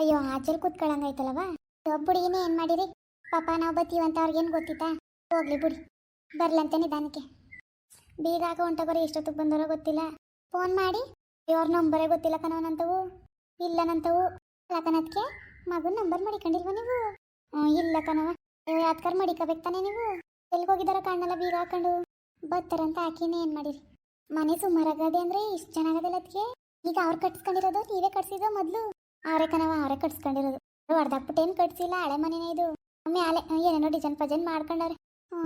ಅಯ್ಯೋ ಆಚಲ್ ದೊಡ್ಡ ಒಬ್ಬುಡಿಗಿನೇ ಏನು ಮಾಡಿರಿ? ಪಾಪ ನಾವು ಬತ್ತೀವಂತ ಅವ್ರಿಗೇನು ಗೊತ್ತಿತ್ತಾ? ಹೋಗ್ಲಿ ಬಿಡಿ. ಬರ್ಲಂತೆ ನಿಧಾನಕ್ಕೆ. ಬೀಗ ಹಾಕೋ ಹೊಂಟಗೋರಿ ಎಷ್ಟೊತ್ತಿಗೆ ಬಂದವರೋ ಗೊತ್ತಿಲ್ಲ. ಫೋನ್ ಮಾಡಿ. ಇವ್ರ ನಂಬರೇ ಗೊತ್ತಿಲ್ಲ ಕಣವನಂತವು. ಇಲ್ಲ ನಂತವು ಲಕನತ್ಗೆ ಮಗನ ನಂಬರ್ ಮಡಿಕೊಂಡಿಲ್ವ ನೀವು? ಇಲ್ಲ ಕಣವ ಯಾತ್ಕರ್ ಮಡಿಕೋಬೇಕು ನೀವು? ಎಲ್ಲಿಗೆ ಹೋಗಿದಾರೋ ಕಾಣಲ್ಲ ಬೀಗ ಹಾಕೊಂಡು. ಬರ್ತಾರಂತ ಹಾಕಿನೇ ಏನು ಮಾಡಿರಿ? ಮನೆ ಸುಮಾರಾಗದೆ ಅಂದ್ರೆ ಇಷ್ಟು ಚೆನ್ನಾಗದಲ್ಲ ಅದಕ್ಕೆ ಈಗ ಅವ್ರು ಕಟ್ಸ್ಕೊಂಡಿರೋದು, ನೀವೇ ಕಟ್ಸಿದ್ರು ಮೊದಲು? ಅವರೇ ಕಣವ ಅವರೇ ಕಟ್ಸ್ಕೊಂಡಿರೋದು ಏನು ಕಟ್ಸಿಲ್ಲ, ಹಳೆ ಮನೆನೇ ಇದು. ಒಮ್ಮೆ ಆಲೆ, ಏನೇನೋ ಡಿಸೈನ್ ಪಜನ್ ಮಾಡ್ಕೊಂಡವ್ರೆ.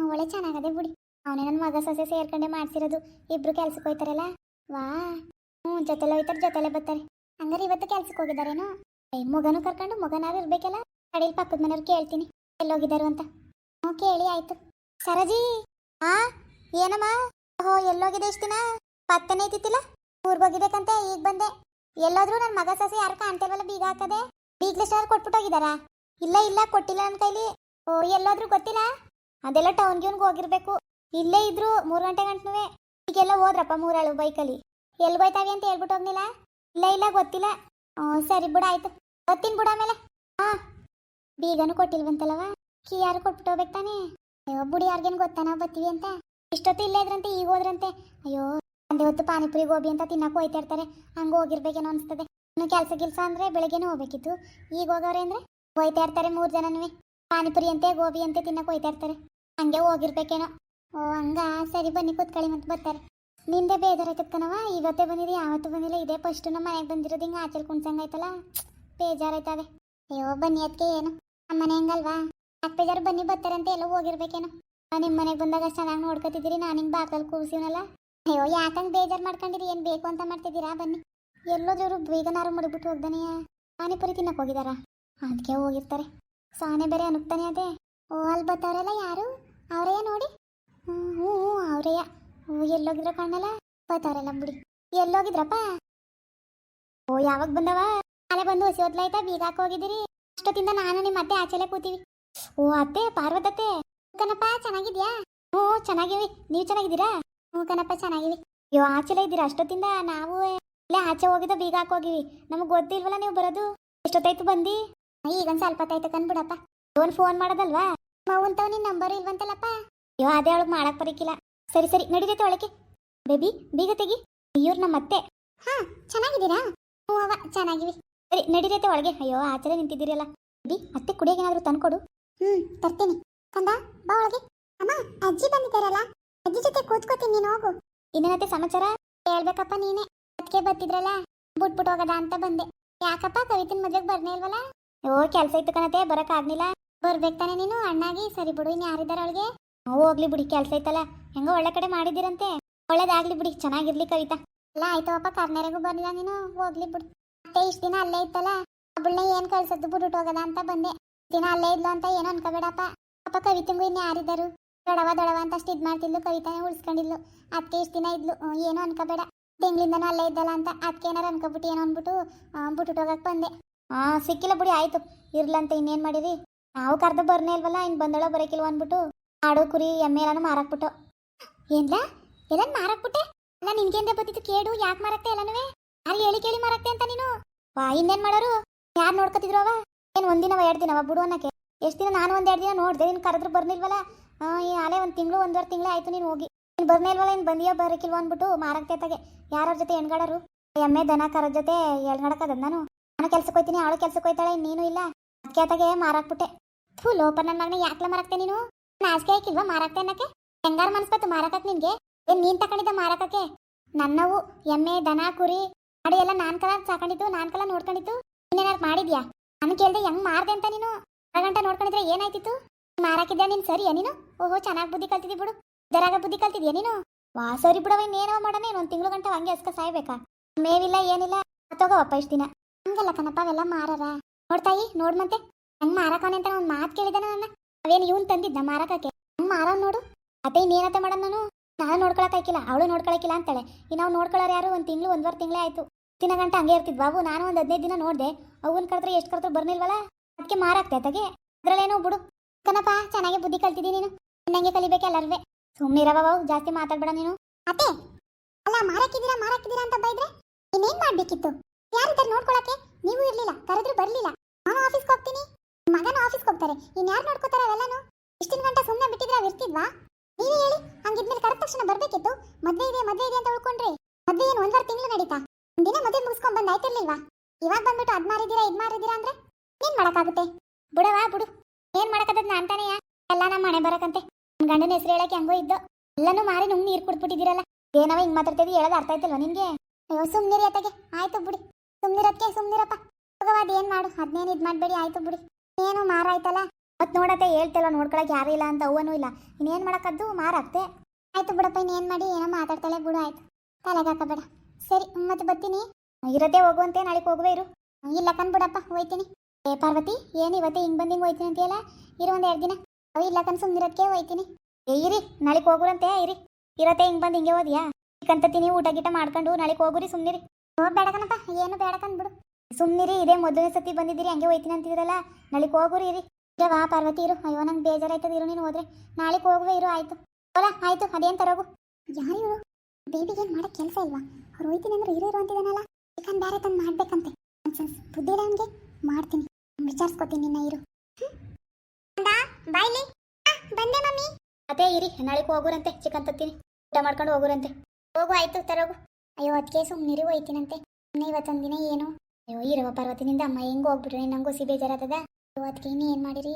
ಒಳ್ಳೆ ಚೆನ್ನಾಗದೆ ಬಿಡಿ. ಅವನೇ ನನ್ನ ಮಗ ಸೊಸೆ ಸೇರ್ಕೊಂಡೆ ಮಾಡ್ಸಿರೋದು. ಇಬ್ರು ಕೆಲ್ಸಕ್ಕೆ ಹೋಯ್ತಾರಲ್ಲ? ವಾ. ಹ್ಞೂ ಜೊತೆಲೆ ಹೋಯ್ತಾರೆ, ಜೊತೆಲೆ ಬರ್ತಾರೆ. ಹಂಗಾರೆ ಇವತ್ತು ಕೆಲ್ಸಕ್ಕೆ ಹೋಗಿದಾರೇನೋ ಏ, ಮಗನು ಕರ್ಕೊಂಡು ಮಗನಾರು ಇರ್ಬೇಕಲ್ಲ? ಕಡೆಯಲ್ಲಿ ಪಕ್ಕದ ಮನೆಯವ್ರು ಕೇಳ್ತೀನಿ. ಎಲ್ಲೋಗಿದ್ದಾರು ಅಂತ. ಹ್ಞೂ ಕೇಳಿ, ಆಯ್ತು. ಸರಜಿ! ಆ, ಏನಮ್ಮ? ಓಹೋ, ಎಲ್ಲೋಗಿದೆ ಇಷ್ಟಿನ ದಿನ? ಪತ್ತನೇ ಐತಿತ್ತಿಲ್ಲ ಊರ್ಗೋಗಿಬೇಕಂತ ಈಗ ಬಂದೆ. ಎಲ್ಲೋದ್ರು ನನ್ನ ಮಗ ಸಸಿ ಯಾರು ಕಾಣ್ತಿಲ್ವಲ್ಲ ಬೀಗ ಹಾಕದೆ? ಸ್ಟಾರ್ ಕೊಟ್ಬಿಟ್ಟು ಹೋಗಿದಾರಾ ಇಲ್ಲ ಇಲ್ಲ, ಕೊಟ್ಟಿಲ್ಲ ನನ್ನ ಕೈಲಿ. ಓ, ಎಲ್ಲಾದ್ರೂ ಗೊತ್ತಿಲ್ಲ? ಅದೆಲ್ಲ ಟೌನ್ಗೆ ಹೋಗಿರ್ಬೇಕು. ಇಲ್ಲೇ ಇದ್ರು ಮೂರು ಗಂಟೆ ಗಂಟನುವೆ. ಈಗೆಲ್ಲ ಹೋದ್ರಪ್ಪ ಮೂರಾಳು ಬೈಕಲ್ಲಿ. ಎಲ್ಲಿ ಬೈತಾವಿ ಅಂತ ಹೇಳ್ಬಿಟ್ಟು ಹೋಗ್ಲಿಲ್ಲ? ಇಲ್ಲ ಇಲ್ಲ, ಗೊತ್ತಿಲ್ಲ. ಹ್ಞೂ ಸರಿ ಬಿಡ, ಆಯ್ತು. ಗೊತ್ತಿನ ಬಿಡ ಆಮೇಲೆ. ಹಾಂ. ಬೀಗನು ಕೊಟ್ಟಿಲ್ವಂತಲ್ಲವ? ಕೀ ಯಾರು ಕೊಟ್ಬಿಟ್ಟು ಹೋಗ್ಬೇಕು ತಾನೇ? ಅಯ್ಯೋ, ಬುಡಿ ಯಾರಿಗೇನು ಗೊತ್ತಾನ? ಬತ್ತೀವಿ ಅಂತ. ಇಷ್ಟೊತ್ತು ಇಲ್ಲೇ ಇದ್ರಂತೆ, ಈಗ ಹೋದ್ರಂತೆ. ಅಯ್ಯೋ. ಒಂದೇ ಹೊತ್ತು ಪಾನಿಪುರಿ ಗೋಬಿ ಅಂತ ತಿನ್ನಕ್ಕೆ ಹೋಯ್ತಾ ಇರ್ತಾರೆ. ಹಂಗೆ ಹೋಗಿರ್ಬೇಕೇನೋ ಅನಿಸ್ತದೆ. ಇನ್ನು ಕೆಲಸ ಗಿಲ್ಸ ಅಂದ್ರೆ ಬೆಳಗ್ಗೆನೂ ಹೋಗ್ಬೇಕಿತ್ತು. ಈಗ ಹೋಗವ್ರೆ ಅಂದ್ರೆ ಹೋಯ್ತಾ ಇರ್ತಾರೆ ಮೂರು ಜನನೂ ಪಾನಿಪುರಿ ಅಂತೆ, ಗೋಬಿ ಅಂತೆ ತಿನ್ನಕ್ಕೆ ಹೋಯ್ತಾ ಇರ್ತಾರೆ. ಹಂಗೆ ಹೋಗಿರ್ಬೇಕೇನೋ. ಓ, ಹಂಗ ಸರಿ ಬನ್ನಿ, ಕೂತ್ಕೊಳ್ಳಿ ಮತ್ತೆ ಬರ್ತಾರೆ. ನಿಂದೆ ಬೇಜಾರಾಯ್ತದ ಕಣವ ಇವತ್ತೇ ಬಂದಿದೆ ಯಾವತ್ತೂ ಬಂದಿಲ್ಲ. ಇದೇ ಫಸ್ಟ್ ನಮ್ಮ ಮನೆಗೆ ಬಂದಿರೋದು ಹಿಂಗೆ ಆಚಲ್ ಕುಣ್ಸಂಗಾಯ್ತಲ್ಲ. ಬೇಜಾರಾಯ್ತದೆ. ಅಯ್ಯೋ, ಬನ್ನಿ ಅದಕ್ಕೆ ಏನು? ನಮ್ಮ ಮನೆ ಹಂಗಲ್ವಾ? ಯಾಕೆ ಬೇಜಾರು? ಬನ್ನಿ ಬರ್ತಾರೆ ಅಂತ ಎಲ್ಲ ಹೋಗಿರ್ಬೇಕೇನೋ. ನಿಮ್ಮ ಮನೆಗೆ ಬಂದಾಗ ಚೆನ್ನಾಗಿ ನೋಡ್ಕೊತಿದ್ದೀರಿ. ನಾನು ಹಿಂಗೆ ಬಾಕಲ್ಲಿ ಕೂರ್ಸಿವನಲ್ಲ. ಅಯ್ಯೋ, ಯಾಕಂಗ್ ಬೇಜಾರು ಮಾಡ್ಕೊಂಡಿರಿ? ಏನ್ ಬೇಕು ಅಂತ ಮಾಡ್ತಿದ್ದೀರಾ? ಬನ್ನಿ. ಎಲ್ಲೋದ್ರು ಬೇಗನಾರು ಮಡಗ್ಬಿಟ್ಟು ಹೋಗ್ದಾನೆಯ ಪಾನಿಪುರಿ ತಿನ್ನಕ್ ಹೋಗಿದಾರ. ಅದಕ್ಕೆ ಹೋಗಿರ್ತಾರೆ. ಸಾನೆ ಬೇರೆ ಅನುಕ್ತಾನೆ ಅದೇ. ಓ ಅಲ್ಲಿ ಬರ್ತಾವ್ರಲ್ಲ ಯಾರು? ಅವರೇ ನೋಡಿ? ಹ್ಞೂ ಹ್ಞೂ ಅವರೇಯ. ಓ, ಎಲ್ಲೋಗಿದ್ರ ಕಾಣಲ್ಲ ಬರ್ತಾವ್ರಲ್ಲ ಬಿಡಿ ಎಲ್ಲೋಗಿದ್ರಪ್ಪ? ಓ, ಯಾವಾಗ ಬಂದವ? ಅಲ್ಲೇ ಬಂದು ಹಸಿ ಹೊತ್ಲಾಯ್ತಾ? ಬೀಗ ಹೋಗಿದ್ದೀರಿ? ಅಷ್ಟೊತ್ತಿಂದ ನಾನು ನಿಮ್ಮ ಅತ್ತೆ ಆಚೆಲೆ ಕೂತೀವಿ. ಓ, ಅತ್ತೆ ಪಾರ್ವತತ್ತೆ ಕಣಪ್ಪ, ಚೆನ್ನಾಗಿದ್ಯಾ? ಓ ಚೆನ್ನಾಗಿವಿ. ನೀವು ಚೆನ್ನಾಗಿದ್ದೀರಾ? ಹ್ಞೂ ಕಣಪ್ಪ ಚೆನ್ನಾಗಿವಿ. ಅಯ್ಯೋ ಆಚೆಲ್ಲ ಇದ್ದೀರ? ಅಷ್ಟೊತ್ತಿಂದ ನಾವು ಇಲ್ಲೇ ಆಚೆ ಹೋಗಿದ್ದ ಬೀಗ ಹಾಕೋಗಿವಿ ನಮಗೆ ಗೊತ್ತಿಲ್ವಲ್ಲ ನೀವು ಬರೋದು? ಎಷ್ಟೊತ್ತಾಯ್ತು ಬಂದು? ಈಗೊಂದು ಸ್ವಲ್ಪ ಹೊತ್ತಾಯ್ತು ಕಂದ್ಬಿಡಪ್ಪ ಫೋನ್ ಫೋನ್ ಮಾಡೋದಲ್ವಾ? ಮೌಂತವ್ ನಿನ್ನ ನಂಬರ್ ಇಲ್ವಂತಲ್ಲಪ್ಪ? ಅಯ್ಯೋ ಅದೇ ಅವಳಿಗೆ ಮಾಡಕ್ ಬರೀಕಿಲ್ಲ. ಸರಿ ಸರಿ ನಡೀತೈತೆ ಒಳಗೆ ಬೇಬಿ, ಬೀಗ ತೆಗಿ. ಇವ್ರು ನಮ್ಮ ಅತ್ತೆ. ಹಾ, ಚೆನ್ನಾಗಿದ್ದೀರಾ? ಹ್ಞೂ, ಅವ, ಚೆನ್ನಾಗಿವಿ. ಸರಿ ನಡೀತೈತೆ ಒಳಗೆ. ಅಯ್ಯೋ ಆಚೆ ನಿಂತಿದ್ದೀರಲ್ಲ. ಬೇಬಿ, ಅತ್ತೆ ಕುಡಿಯೋಗೇನಾದ್ರೂ ತಂದ್ಕೊಡು. ಹ್ಞೂ ತರ್ತೇನೆ. ಕಂದ, ಬಾ ಒಳಗೆ. ಅಮ್ಮ, ಅಜ್ಜಿ ಬಂದಿದ್ದಾರಲ್ಲ? ಅಜ್ಜಿ ಜೊತೆ ಕೂತ್ಕೋತೀನಿ ನೀನು ಹೋಗು ಇನ್ನೇನತ್ತೆ ಸಮಾಚಾರ? ಹೇಳ್ಬೇಕಪ್ಪ ನೀನೇ. ಅದಕ್ಕೆ ಬರ್ತಿದ್ರಲ್ಲ? ಬಿಟ್ಬಿಟ್ಟು ಹೋಗದ ಅಂತ ಬಂದೆ. ಯಾಕಪ್ಪ ಕವಿತಿನ ಮದ್ವೆಗೆ ಬರ್ನೇ ಇಲ್ವಲ್ಲ? ಓ, ಕೆಲಸ ಇತ್ತು ಕಣತೆ, ಬರಕ್ ಆಗ್ಲಿಲ್ಲ ಬರ್ಬೇಕು ತಾನೆ ನೀನು, ಅಣ್ಣಾಗಿ. ಸರಿ ಬಿಡು ಇನ್ನು ಯಾರಿದ್ದಾರೆ ಅವಳಿಗೆ? ಹೋಗ್ಲಿ ಬಿಡಿ, ಕೆಲಸ ಐತಲ್ಲ. ಹೆಂಗೋ ಒಳ್ಳೆ ಕಡೆ ಮಾಡಿದಿರಂತೆ ಒಳ್ಳೇದಾಗ್ಲಿ ಬಿಡಿ, ಚೆನ್ನಾಗಿರ್ಲಿ ಕವಿತಾ. ಅಲ್ಲ ಆಯ್ತವಪ್ಪ ಕರ್ನಾರೆಗೂ ಬರ್ಲಿಲ್ಲ ನೀನು. ಹೋಗ್ಲಿ ಬಿಡು. ಮತ್ತೆ ಇಷ್ಟು ದಿನ ಅಲ್ಲೇ ಇತ್ತಲ್ಲ? ಅವಳನ್ನ ಏನ್ ಕಳ್ಸದ್ದು ಬಿಡುಟ್ಟು ಹೋಗದ ಅಂತ ಬಂದೆ. ದಿನ ಅಲ್ಲೇ ಇದ್ಲು ಅಂತ ಏನು ಅನ್ಕೋಬೇಡಪ್ಪ. ಅಪ್ಪ ಕವಿತಂಗೂ ಇನ್ನು ಯಾರಿದ್ದಾರು? ದೊಡವ ದೊಡವ ಅಂತ ಅಷ್ಟು ಇದು ಮಾಡ್ತಿದ್ಲು, ಕವಿತಾನೆ ಉಳಿಸ್ಕೊಂಡಿದ್ಲು. ಅದಕ್ಕೆ ಇಷ್ಟು ದಿನ ಇದ್ಲು. ಏನೋ ಅನ್ಕೋಬೇಡ. ತಿಂಗಳಿಂದನೂ ಅಲ್ಲೇ ಇದ್ದಲ್ಲ ಅಂತ ಅದಕ್ಕೆ ಏನಾರು ಅನ್ಕೋಬಿಟ್ಟು ಏನೋ ಅಂದ್ಬಿಟ್ಟು ಬಿಟ್ಬಿಟ್ಟು ಹೋಗಕ್ಕೆ ಬಂದೆ. ಹಾ ಸಿಕ್ಕಿಲ್ಲ ಬಿಡಿ, ಆಯ್ತು. ಇರ್ಲಂತ ಇನ್ನೇನು ಮಾಡಿರಿ ನಾವು ಕರ್ದು ಬರ್ನೇ ಇಲ್ವಲ್ಲ ಇನ್ನು ಬಂದಳ ಬರೋಕಿಲ್ವ ಅಂದ್ಬಿಟ್ಟು ಆಡು, ಕುರಿ, ಎಮ್ಮೆ ಎಲ್ಲಾನು ಮಾರಾಕ್ಬಿಟ್ಟು. ಏನ್ಲ? ಎಲ್ಲ ಮಾರಾಕ್ಬಿಟ್ಟೆ? ಅಲ್ಲ ನಿನ್ಗೆಂದ ಬತ್ತಿತ್ತು ಕೇಡು, ಯಾಕೆ ಮಾರಕ್ತೆ ಎಲ್ಲನೂ ಅಲ್ಲಿ ಹೇಳಿ ಕೇಳಿ ಮಾರಕ್ತೆ ಅಂತ ನೀನು? ವಾ, ಇನ್ನೇನ್ ಮಾಡೋರು? ಯಾರು ನೋಡ್ಕೊತಿದ್ರು ಅವ? ಏನ್ ಒಂದಿನವ, ಎರಡು ದಿನವ, ಬಿಡು ಅನ್ನಕ್ಕೆ? ಎಷ್ಟು ದಿನ, ನಾನು ಒಂದ್ ಎರಡು ದಿನ ನೋಡ್ದೆ, ನಿನ್ ಕರೆದ್ರು ಬರ್ನಿಲ್ವಲ್ಲ? ಈ ಆಲೆ ಒಂದು ತಿಂಗಳು, ಒಂದೂವರೆ ತಿಂಗಳೇ ಆಯ್ತು, ನೀನು ಹೋಗಿ. ನೀನು ಬರ್ನೇ ಇನ್ನು ಬಂದಿಯೋ ಬರಕಿಲ್ವ ಅಂದ್ಬಿಟ್ಟು ಮಾರಾಕ್ತೆ ತಗೆ ಯಾರ ಜೊತೆ ಹೆಣ್ಗಾಡರು? ಎಮ್ಮೆ ದನ ಜೊತೆ ಎಳ್ಗಡಕದ ನಾನು. ನಾನು ಕೆಲ್ಸಕ್ಕೆ ಹೋಯ್ತೀನಿ, ಅವಳು ಕೆಲ್ಸಕ್ಕೆ ಹೋಯ್ತಾಳೆ ನೀನು ಇಲ್ಲ. ಅದಕ್ಕೆ ತಗೆ ಮಾರಾಕ್ಬಿಟ್ಟೆ. ಥೂ ಲೋಪ ನನ್ನ ಮಗನ ಯಾಕ್ಲ ಮಾರಾಕ್ತೆ ನೀನು? ನಾಚಿಕೆ ಹಾಕಿಲ್ವಾ ಮಾರಾಕ್ತೆ ಅನ್ನಕ್ಕೆ? ಹೆಂಗಾರ ಮನ್ಸ್ಬತ್ತು ಮಾರಾಕಕ್ ನಿನ್ಗೆ? ಏನ್ ನೀನ್ ತಕೊಂಡಿದ್ದ ಮಾರಾಕಕ್ಕೆ? ನನ್ನವು, ಎಮ್ಮೆ, ದನ, ಕುರಿ, ಅಡಿ ಎಲ್ಲ ನಾನ್ ಕಲ ಸಾಕೊಂಡಿದ್ದು, ನಾನ್ ಕಲ ನೋಡ್ಕೊಂಡಿದ್ದು. ನೀನೇನಾರು ಮಾಡಿದ್ಯಾ? ನಾನು ಕೇಳ್ದೆ ಹೆಂಗ್ ಮಾರ್ದೆ ಅಂತ ನೀನು? ಅರ್ಧ ಗಂಟೆ ನೋಡ್ಕೊಂಡಿದ್ರೆ ಏನಾಯ್ತಿತ್ತು? ಮಾರಾಕಿದ್ಯಾ ನೀನ್ ಸರಿ ನೀನು? ಓಹೋ, ಚೆನ್ನಾಗಿ ಬುದ್ಧಿ ಕಲ್ತಿದ್ದಿ ಬಿಡು. ದರಾಗ ಬುದ್ಧಿ ಕಲ್ತಿದ್ಯಾ ನೀನು? ವಾ, ಸರಿ ಬಿಡವ ಇನ್ನೇನೋ ಮಾಡೋಣ? ಒಂದು ತಿಂಗಳು ಗಂಟೆ ಹಂಗೆ ಅಸ್ಕ ಸಾಯ್ಬೇಕಾ? ಮೇವಿಲ್ಲ, ಏನಿಲ್ಲ. ತಗೋವಪ್ಪ ಇಷ್ಟು ದಿನ. ಹಂಗಲ್ಲ ಕಣಪ್ಪ, ಅವೆಲ್ಲ ಮಾರಾರ. ನೋಡ್ತಾಯಿ ನೋಡ್ ಮತ್ತೆ. ಹಂಗ್ ಮಾರಕವನೆ ಅಂತ ಒಂದು ಮಾತು ಕೇಳಿದ ನನ್ನ. ಅವೇನು ಇವನ್ ತಂದಿದ್ದ ಮಾರಕಕ್ಕೆ? ಹಂಗ್ ಮಾರ ನೋಡು. ಅದೇ ಇನ್ನೇನತ್ತೆ ಮಾಡೋಣ ನಾನು? ನಾನು ನೋಡ್ಕೊಳಕಾಯ್ಕಿಲ್ಲ ಅವಳು ನೋಡ್ಕೊಳಕಿಲ್ಲ ಅಂತಾಳೆ. ಇನ್ನು ನಾವು ನೋಡ್ಕೊಳ್ಳೋರು ಯಾರು? ಒಂದು ತಿಂಗಳು, ಒಂದ್ವರೆ ತಿಂಗಳೇ ಆಯ್ತು. ದಿನ ಗಂಟೆ ಹಂಗೆ ಇರ್ತಿದ್ ಬಾಬು ನಾನು ಒಂದು ಹದಿನೈದು ದಿನ ನೋಡಿದೆ. ಅವನ್ ಕರೆದ್ರೆ ಎಷ್ಟು ಕರೆದ್ರು ಬರ್ನಿಲ್ವಲ್ಲ? ಅದಕ್ಕೆ ಮಾರಾಕ್ತೆ ತಗೆ ಅದ್ರಲ್ಲೇನೋ ಬಿಡು. ಕನಪ್ಪ ಚೆನ್ನಾಗಿ ಬುದ್ಧಿ ಕಲ್ತಿದೀನಿ ನೀನು. ನಂಗೆ ಕಲಿಬೇಕು ಸುಮ್ಮನೆ ಸುಮ್ಮನಿರವ ಬಾವು, ಜಾಸ್ತಿ ಮಾತಾಡ್ಬೇಡ ನೀನು. ಅತ್ತೆ, ಅಲ್ಲ ಮಾರಕ್ಕಿದ್ದೀರಾ ಮಾರಕ್ಕಿದ್ದೀರಾ ಅಂತ ಬೈದ್ರೆ? ಇನ್ನೇನ್ ಮಾಡ್ಬೇಕಿತ್ತು? ಯಾರಿದ್ದಾರೆ ನೋಡ್ಕೊಳಕ್ಕೆ? ನೀವು ಇರ್ಲಿಲ್ಲ, ಕರೆದ್ರು ಬರ್ಲಿಲ್ಲ. ಆಫೀಸ್ಗೆ ಹೋಗ್ತೀನಿ. ಮಗನ ಆಫೀಸ್ಗೆ ಹೋಗ್ತಾರೆ. ಇನ್ಯಾರು ನೋಡ್ಕೋತಾರೆ ಅವೆಲ್ಲನು? ಇಷ್ಟಿನ ಗಂಟೆ ಸುಮ್ಮನೆ ಬಿಟ್ಟಿದ್ರೆ ಅವ್ ಇರ್ತಿದ್ವಾ? ಹೇಳಿ, ಹಂಗಿದ್ಮೇಲೆ ಕರೆದ ತಕ್ಷಣ ಬರ್ಬೇಕಿತ್ತು? ಮದ್ವೆ ಇದೆ ಮದ್ವೆ ಇದೆ ಅಂತ ಉಳ್ಕೊಂಡ್ರಿ. ಮದ್ವೆ ಏನು ಒಂದ್ವಾರ ತಿಂಗಳು ನಡೀತಾ? ದಿನ ಮದ್ವೆ ಮುಗಿಸ್ಕೊಂಡ್ ಬಂದ್ ಆಯ್ತಿರ್ಲಿಲ್ವಾ? ಇವಾಗ ಬಂದ್ಬಿಟ್ಟು ಅದ್ ಮಾರಿದೀರಾ ಇದ್ ಮಾರಿದೀರಾ ಅಂದ್ರೆ ಏನ್ ಮಾಡಕ್ಕಾಗುತ್ತೆ? ಬುಡವಾ, ಬುಡು. ಏನ್ ಮಾಡಕತ್ತದ ತಾನೇ ಎಲ್ಲ ನಮ್ಮ ಮನೆ ಬರಕಂತೆ. ನಮ್ ಗಂಡನ ಹೆಸರು ಹೇಳಕ್ಕೆ ಹಂಗೋ ಇದ್ದು. ಎಲ್ಲಾನು ಮಾರಿ ನುಂಗ್ ನೀರ್ ಕುಡ್ಬಿಟ್ಟಿದಿರಲ್ಲ ಏನವ ಹಿಂಗ್ ಮಾತಾಡ್ತೇವಿ ಹೇಳೋದು ಅರ್ಥ ಆಯ್ತಲ್ವ ನಿನ್ಗೆ? ಅಯ್ಯೋ, ಸುಮ್ನಿರಿ ಅತ್ತಗೆ. ಆಯ್ತು ಬಿಡಿ. ಸುಮ್ನಿರಕ್ಕೆ ಸುಮ್ನಿರಪ್ಪ. ಹೋಗವಾದ ಏನ್ ಮಾಡು. ಅದ್ನೇನ್ ಇದ್ ಮಾಡ್ಬೇಡಿ, ಆಯ್ತು ಬಿಡಿ. ಏನು ಮಾರಾಯ್ತಲ್ಲ ಮತ್ ನೋಡತ್ತೆ ಹೇಳ್ತಲ್ಲ ನೋಡ್ಕೊಳಕ್ ಯಾರು ಇಲ್ಲ ಅಂತ ಅವನು ಇಲ್ಲ. ಇನ್ನೇನ್ ಮಾಡಕದ್ದು? ಮಾರಾಕ್ತೆ ಆಯ್ತು ಬಿಡಪ್ಪ, ಇನ್ನೇನ್ ಮಾಡಿ, ಏನೋ ಮಾತಾಡ್ತಾಳೆ ಬಿಡು, ಆಯ್ತು. ತಲೆಗೆ ಹಾಕಬೇಡ. ಸರಿ, ಮತ್ತೆ ಬರ್ತೀನಿ. ಇರತ್ತೆ, ಹೋಗುವಂತೆ, ನಾಳೆಗೆ ಹೋಗುವೆ ಇರು. ಇಲ್ಲ ಬಿಡಪ್ಪ, ಹೋಯ್ತೀನಿ. ಏ, ಪಾರ್ವತಿ, ಏನು ಇವತ್ತೇ ಹಿಂಗ್ ಬಂದು ಹಿಂಗ್ ಹೋಯ್ತೀನಿ ಅಂತೀಯಲ್ಲ? ಇರೋ ಒಂದ್ ಎರಡು ದಿನ. ಅವು ಇಲ್ಲ ಕನ್ಸು ಸುಮ್ನಿರಕ್ಕೆ ಹೋಯ್ತೀನಿ. ಏ, ಇರಿ ನಾಳೆಗೆ ಹೋಗುರಂತೆ, ಇರಿ. ಇರತ್ತೆ ಹಿಂಗ್ ಬಂದು ಹಿಂಗೆ ಹೋದ್ಯಾ? ಕಂತತೀನಿ ಊಟ ಗೀಟ ಮಾಡ್ಕೊಂಡು ನಾಳೆಗೆ ಹೋಗುರಿ ಸುಮ್ನಿರಿ ಓ ಬೇಡಕನಪ್ಪ ಏನು ಬೇಡಕನ್ ಬಿಡು. ಸುಮ್ನಿರಿ ಇದೇ ಮೊದಲನೇ ಸತಿ ಬಂದಿದ್ದೀರಿ, ಹಂಗೆ ಹೋಯ್ತೀನಿ ಅಂತಿದ್ರಲ್ಲ. ನಾಳೆಗೆ ಹೋಗುರಿ, ಇರಿ. ವಾ ಪಾರ್ವತಿ, ಇರು. ಅಯ್ಯೋ, ನಂಗೆ ಬೇಜಾರಾಯ್ತದ, ಇರು ನೀನು ಹೋದ್ರೆ. ನಾಳೆಗೆ ಹೋಗುವೆ, ಇರು, ಆಯ್ತು. ಅಲ್ಲ ಆಯ್ತು, ಅದೇನ್ ತರೋಗು? ಯಾರು ಇವರು? ಬೇಬಿಗೆ ಏನು ಮಾಡೋ ಕೆಲಸ ಇಲ್ವಾ? ಅವ್ರು ಹೋಯ್ತೀನಿ ಅಂದ್ರೆ ಇರು ಇರು ಅಂತಿದ್ದಾನಲ್ಲ ಚಿಕನ್ ಬೇರೆ ತಂದು ಮಾಡ್ಬೇಕಂತೆ. ಬುದ್ಧಿ ಅವ್ನಿಗೆ ಮಾಡ್ತೀನಿ. ವಿಚಾರಿಸ್ಕೊತೀನಿ ನಿನ್ನ ಇರು. ಬಾಯ್ಲಿ. ಬಂದೆ ಮಮ್ಮಿ. ಅದೇ ಇರಿ, ನಾಳೆಗೆ ಹೋಗುರಂತೆ, ಚಿಕನ್ ತತ್ತೀನಿ. ಊಟ ಮಾಡ್ಕೊಂಡು ಹೋಗುರಂತೆ. ಹೋಗು, ಆಯ್ತು, ತರೋಗು. ಅಯ್ಯೋ ಅದಕ್ಕೆ ಸುಮ್ಮನಿರಿ ಹೋಯ್ತೀನಂತೆ ಇನ್ನು ಇವತ್ತೊಂದು ದಿನ ಏನು? ಅಯ್ಯೋ, ಇರುವ ಪರ್ವತಿನಿಂದ ಅಮ್ಮ ಹೆಂಗೆ ಹೋಗ್ಬಿಟ್ರೆ ನಂಗೂ ಸಿ ಬೇಜಾರಾತದ ಅಯ್ಯೋ ಅದಕ್ಕೆ ಇನ್ನೇ ಏನು ಮಾಡಿರಿ?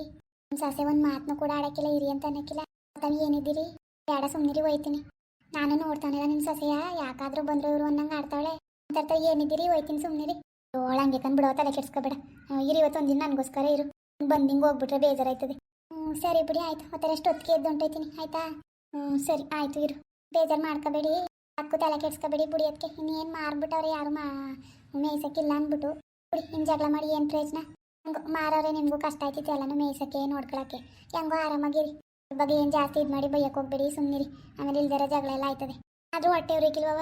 ನಿಮ್ಮ ಸೊಸೆ, ಒಂದು ಮಾತನ್ನು ಕೂಡ ಆಡಕ್ಕಿಲ್ಲ, ಇರಿ ಅಂತ ಅನ್ನಕ್ಕಿಲ್ಲ. ತಾವು ಏನಿದ್ದೀರಿ? ಬೇಡ ಸುಮ್ಮನಿರಿ ಹೋಯ್ತೀನಿ ನಾನು ನೋಡ್ತಾನಿಲ್ಲ ನಿಮ್ಮ ಸೊಸೆಯ? ಯಾಕಾದರೂ ಬಂದ್ರೆ ಇವರು ಅನ್ನಂಗೆ ಆಡ್ತಾಳೆ ಅಂತ ಏನಿದ್ದೀರಿ? ಹೋಯ್ತೀನಿ ಸುಮ್ಮನಿರಿ ಓಳಂಗೆ ಕಂದ್ಬಿಡೋ ಬಿಡೋ ತಲೆ ಕೆಡ್ಸ್ಕೊಬೇಡ. ಇರು, ಇವತ್ತೊಂದು ದಿನ ನನಗೋಸ್ಕರ ಇರು. ಬಂದು ಹಿಂಗೆ ಹೋಗ್ಬಿಟ್ರೆ ಬೇಜಾರಾಯ್ತದೆ. ಹ್ಞೂ ಸರಿ ಬಿಡಿ, ಆಯ್ತು. ಮತ್ತೆ ಅಷ್ಟು ಹೊತ್ತಿಗೆ ಎದ್ದು ಹೊಂಟೋಯ್ತೀನಿ, ಆಯ್ತಾ? ಹ್ಞೂ ಸರಿ, ಆಯ್ತು, ಇರು. ಬೇಜಾರು ಮಾಡ್ಕೋಬೇಡಿ. ಅಕ್ಕು ತಲೆ ಕೆಡ್ಸ್ಕೊಬೇಡಿ ಬಿಡಿ ಅದಕ್ಕೆ ಇನ್ನೇನು ಮಾರ್ಬಿಟ್ಟವ್ರೆ ಯಾರು ಮಾ, ಮೇಯ್ಸೋಕ್ಕಿಲ್ಲ ಅಂದ್ಬಿಟ್ಟು. ಬಿಡಿ ಹಿಂಗೆ ಜಗಳ ಮಾಡಿ, ಏನು ಪ್ರಯೋಜನ? ಹಂಗೆ ಮಾರೋರೆ ನಿಮಗೂ ಕಷ್ಟ ಆಯ್ತಿತ್ತು ಎಲ್ಲನೂ ಮೇಯ್ಸಕ್ಕೆ, ನೋಡ್ಕೊಳಕ್ಕೆ. ಹೆಂಗೋ ಆರಾಮಾಗಿರಿ ಬಗ್ಗೆ ಏನು ಜಾಸ್ತಿ ಇದು ಮಾಡಿ ಬೈಯಕ್ಕೆ ಹೋಗ್ಬೇಡಿ ಸುಮ್ಮನಿರಿ ಆಮೇಲೆ ಇಲ್ದಿರೋ ಜಗಳ ಎಲ್ಲ ಆಯ್ತದೆ. ಆದರೂ ಹೊಟ್ಟೆ ಉರಿಕಿಲ್ವವ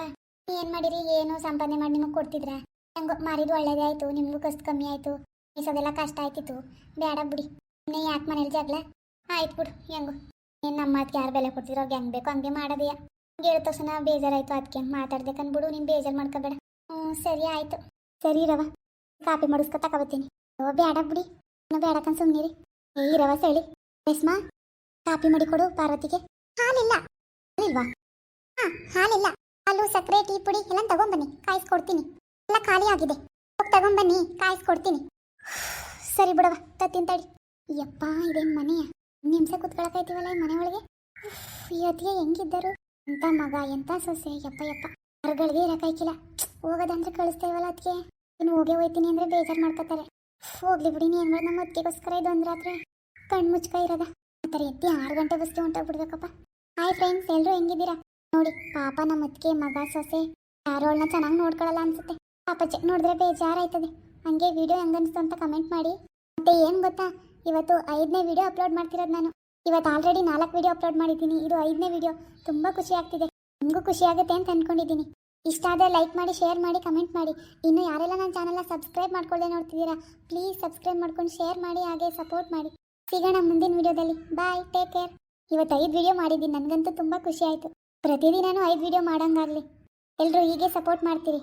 ಏನು ಮಾಡಿರಿ? ಏನು ಸಂಪಾದನೆ ಮಾಡಿ ನಿಮಗೆ ಕೊಡ್ತಿದ್ರ? ಹೆಂಗೋ ಮಾರಿದ್ದು ಒಳ್ಳೇದೇ ಆಯಿತು, ನಿಮಗೂ ಕಷ್ಟ ಕಮ್ಮಿ ಆಯಿತು ಮೇಯ್ಸೋದೆಲ್ಲ ಕಷ್ಟ ಆಯ್ತಿತ್ತು. ಬೇಡ ಬಿಡಿ ನೀ ಯಾಕೆ ಮನೇಲಿ ಜಗಳ? ಆಯ್ತು ಬಿಡು, ಹೆಂಗೋ. ನೀನು ನಮ್ಮ ಮಾತಿಗೆ ಯಾರು ಬೆಲೆ ಕೊಡ್ತಿರೋ ಅವ್ರಿಗೆ ಹೆಂಗೆ ಬೇಕು, ಹಂಗೆ ಮಾಡೋದೆಯಾ. ಹಂಗೆ ಹೇಳಿದ ತಕ್ಷಣ ಬೇಜಾರಾಯ್ತು ಅದಕ್ಕೆ ಮಾತಾಡ್ಬೇಕನ್ಬಿಡು ನೀನು ಬೇಜಾರು ಮಾಡ್ಕೋಬೇಡ. ಹ್ಞೂ ಸರಿ ಆಯಿತು. ಸರಿ ರವ ಕಾಪಿ ಮಾಡಿಸ್ಕೊ ತಗೋಬತ್ತೀನಿ ಓ ಬೇಡ ಬಿಡಿ, ಇನ್ನು ಬೇಡಕ್ಕನ್ ಸುಮ್ಮನಿರಿ ಏ ರವ ಸಳಿ ರೇಸ್ಮಾ ಕಾಪಿ ಮಾಡಿ ಕೊಡು ಪಾರ್ವತಿಗೆ. ಹಾಲಿಲ್ಲ. ಹಾಲಿಲ್ವಾ? ಹಾಂ, ಹಾಲಿಲ್ಲ. ಹಾಲು ಸಕ್ಕರೆ, ಟೀ ಪುಡಿ ಎಲ್ಲ ತಗೊಂಬನ್ನಿ ಕಾಯಿಸ್ಕೊಡ್ತೀನಿ. ಎಲ್ಲ ಖಾಲಿ ಆಗಿದೆ. ಹೋಗಿ ತಗೊಂಬನ್ನಿ ಕಾಯಿಸ್ಕೊಡ್ತೀನಿ ಸರಿ ಬಿಡವ ತತ್ತಿನ ತಡಿ. ಯಪ್ಪ, ಇದೇನು ಮನೆಯ ನಿಮ್ಸ ಕುತ್ಕೊಳಕೈತಿವಲ್ಲ ಈ ಮನೆಯೊಳಗೆ ಇವತ್ತಿಗೆ ಹೆಂಗಿದ್ದರು? ಎಂತ ಮಗ, ಎಂತ ಸೊಸೆ? ಯಪ್ಪ ಯಪ್ಪ. ಹೊರಗಳಿಗೆ ಇರಕಾಯ್ಕಿಲ್ಲ ಹೋಗೋದಂದ್ರೆ ಕಳಿಸ್ತೇವಲ್ಲ ಅದಕ್ಕೆ ಇನ್ನು ಹೋಗೇ ಹೋಯ್ತೀನಿ ಅಂದ್ರೆ ಬೇಜಾರು ಮಾಡ್ಕೋತಾರೆ. ಹೋಗ್ಲಿ ಬಿಡಿ, ನೀನು ನಮ್ಮ ಅತ್ತಿಗೋಸ್ಕರ ಇದು ಅಂದ್ರೆ ಆದ್ರೆ ಕಣ್ಣು ಮುಚ್ಕ ಇರೋದ. ಆ ಎತ್ತಿ ಆರು ಗಂಟೆ ಬಸ್ಗೆ ಹೊಂಟೋಗ್ಬಿಡ್ಬೇಕಪ್ಪ. ಹಾಯ್ ಫ್ರೆಂಡ್ಸ್ ಎಲ್ಲರೂ ಹೆಂಗಿದ್ದೀರಾ? ನೋಡಿ, ಪಾಪ ನಮ್ಮ ಅತ್ತಿಗೆ ಮಗ, ಸೊಸೆ. ಯಾರೋ ಅವಳನ್ನ ಚೆನ್ನಾಗಿ ನೋಡ್ಕೊಳ್ಳಲ್ಲ ಅನ್ಸುತ್ತೆ. ಪಾಪ ಚೆಕ್ ನೋಡಿದ್ರೆ ಬೇಜಾರಾಯ್ತದೆ. ಹಂಗೆ ವಿಡಿಯೋ ಹೆಂಗನ್ಸ್ತು ಅಂತ ಕಮೆಂಟ್ ಮಾಡಿ. ಮತ್ತೆ ಏನು ಗೊತ್ತಾ? ಇವತ್ತು ಐದನೇ ವಿಡಿಯೋ ಅಪ್ಲೋಡ್ ಮಾಡ್ತಿರೋದು ನಾನು. ಇವತ್ತು ಆಲ್ರೆಡಿ ನಾಲ್ಕು ವಿಡಿಯೋ ಅಪ್ಲೋಡ್ ಮಾಡಿದ್ದೀನಿ. ಇದು ಐದನೇ ವಿಡಿಯೋ ತುಂಬ ಖುಷಿ ಆಗ್ತಿದೆ. ನಿಮಗೂ ಖುಷಿ ಆಗುತ್ತೆ ಅಂತ ಅಂದ್ಕೊಂಡಿದ್ದೀನಿ ಇಷ್ಟ ಆದರೆ ಲೈಕ್ ಮಾಡಿ ಶೇರ್ ಮಾಡಿ ಕಮೆಂಟ್ ಮಾಡಿ. ಇನ್ನು ಯಾರೆಲ್ಲ ನನ್ನ ಚಾನಲ್ನ ಸಬ್ಸ್ಕ್ರೈಬ್ ಮಾಡ್ಕೊಳ್ಳದೆ ನೋಡ್ತಿದ್ದೀರಾ ಪ್ಲೀಸ್ ಸಬ್ಸ್ಕ್ರೈಬ್ ಮಾಡ್ಕೊಂಡು ಶೇರ್ ಮಾಡಿ, ಹಾಗೆ ಸಪೋರ್ಟ್ ಮಾಡಿ. ಸಿಗೋಣ ಮುಂದಿನ ವಿಡಿಯೋದಲ್ಲಿ ಬಾಯ್ ಟೇಕ್ ಕೇರ್ ಇವತ್ತು ಐದು ವಿಡಿಯೋ ಮಾಡಿದ್ದೀನಿ. ನನಗಂತೂ ತುಂಬ ಖುಷಿ ಆಯಿತು. ಪ್ರತಿದಿನನೂ ಐದು ವಿಡಿಯೋ ಮಾಡೋಂಗಾಗಲಿ. ಎಲ್ಲರೂ ಹೀಗೆ ಸಪೋರ್ಟ್ ಮಾಡ್ತೀರಿ.